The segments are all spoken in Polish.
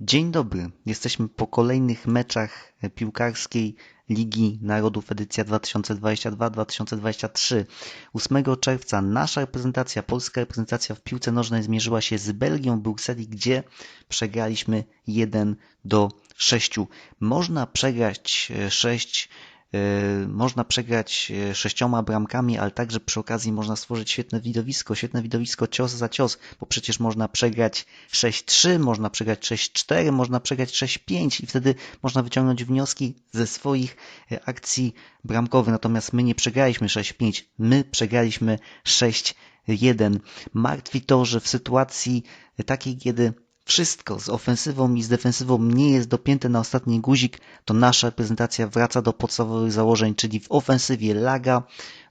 Dzień dobry. Jesteśmy po kolejnych meczach piłkarskiej Ligi Narodów edycja 2022-2023. 8 czerwca nasza reprezentacja, polska reprezentacja w piłce nożnej zmierzyła się z Belgią w Brukseli, gdzie przegraliśmy 1 do 6. Można przegrać 6 można przegrać sześcioma bramkami, ale także przy okazji można stworzyć świetne widowisko, świetne widowisko cios za cios, bo przecież można przegrać 6-3, można przegrać 6-4, można przegrać 6-5 i wtedy można wyciągnąć wnioski ze swoich akcji bramkowych. Natomiast my nie przegraliśmy 6-5, my przegraliśmy 6-1. Martwi to, że w sytuacji takiej, kiedy wszystko z ofensywą i z defensywą nie jest dopięte na ostatni guzik, to nasza reprezentacja wraca do podstawowych założeń, czyli w ofensywie laga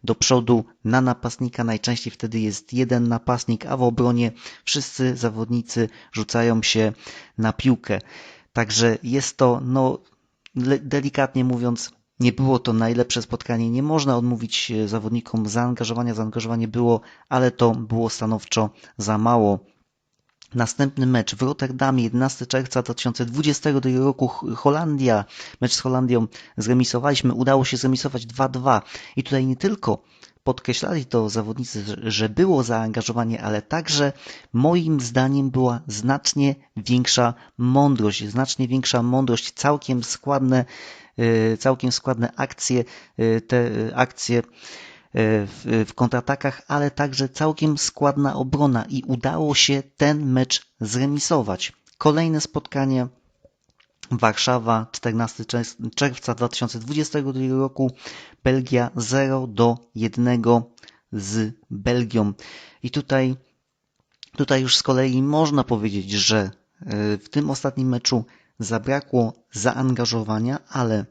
do przodu na napastnika. Najczęściej wtedy jest jeden napastnik, a w obronie wszyscy zawodnicy rzucają się na piłkę. Także jest to, no, delikatnie mówiąc, nie było to najlepsze spotkanie. Nie można odmówić zawodnikom zaangażowania. Zaangażowanie było, ale to było stanowczo za mało. Następny mecz w Rotterdamie 11 czerwca 2022 roku Holandia. Mecz z Holandią zremisowaliśmy. Udało się zremisować 2-2. I tutaj nie tylko podkreślali to zawodnicy, że było zaangażowanie, ale także moim zdaniem była znacznie większa mądrość, znacznie większa mądrość, całkiem składne, całkiem składne akcje, te akcje w, w kontratakach, ale także całkiem składna obrona i udało się ten mecz zremisować. Kolejne spotkanie Warszawa 14 czerwca 2022 roku Belgia 0 do 1 z Belgią. I tutaj, tutaj już z kolei można powiedzieć, że w tym ostatnim meczu zabrakło zaangażowania, ale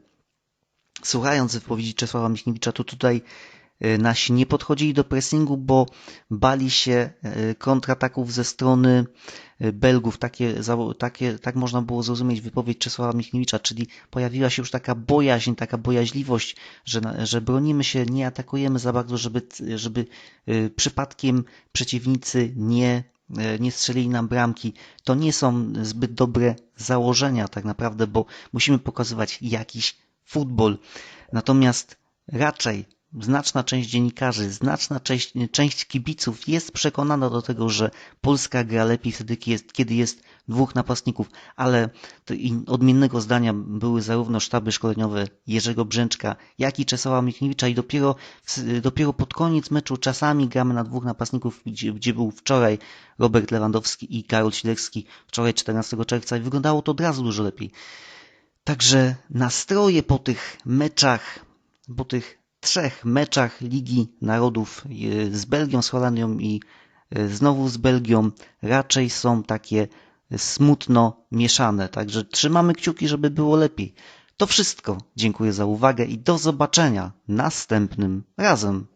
słuchając wypowiedzi Czesława Michniewicza, to tutaj nasi nie podchodzili do pressingu, bo bali się kontrataków ze strony Belgów. Takie, takie, tak można było zrozumieć wypowiedź Czesława Michniewicza, czyli pojawiła się już taka bojaźń, taka bojaźliwość, że, że bronimy się, nie atakujemy za bardzo, żeby, żeby przypadkiem przeciwnicy nie nie strzelili nam bramki. To nie są zbyt dobre założenia tak naprawdę, bo musimy pokazywać jakiś futbol. Natomiast raczej znaczna część dziennikarzy, znaczna część, część kibiców jest przekonana do tego, że Polska gra lepiej wtedy, kiedy jest dwóch napastników, ale odmiennego zdania były zarówno sztaby szkoleniowe Jerzego Brzęczka, jak i Czesława Michniewicza i dopiero, dopiero pod koniec meczu czasami gramy na dwóch napastników, gdzie, gdzie był wczoraj Robert Lewandowski i Karol Silerski, wczoraj 14 czerwca i wyglądało to od razu dużo lepiej. Także nastroje po tych meczach, po tych trzech meczach Ligi Narodów z Belgią, z Holandią i znowu z Belgią raczej są takie smutno mieszane. Także trzymamy kciuki, żeby było lepiej. To wszystko. Dziękuję za uwagę i do zobaczenia następnym razem.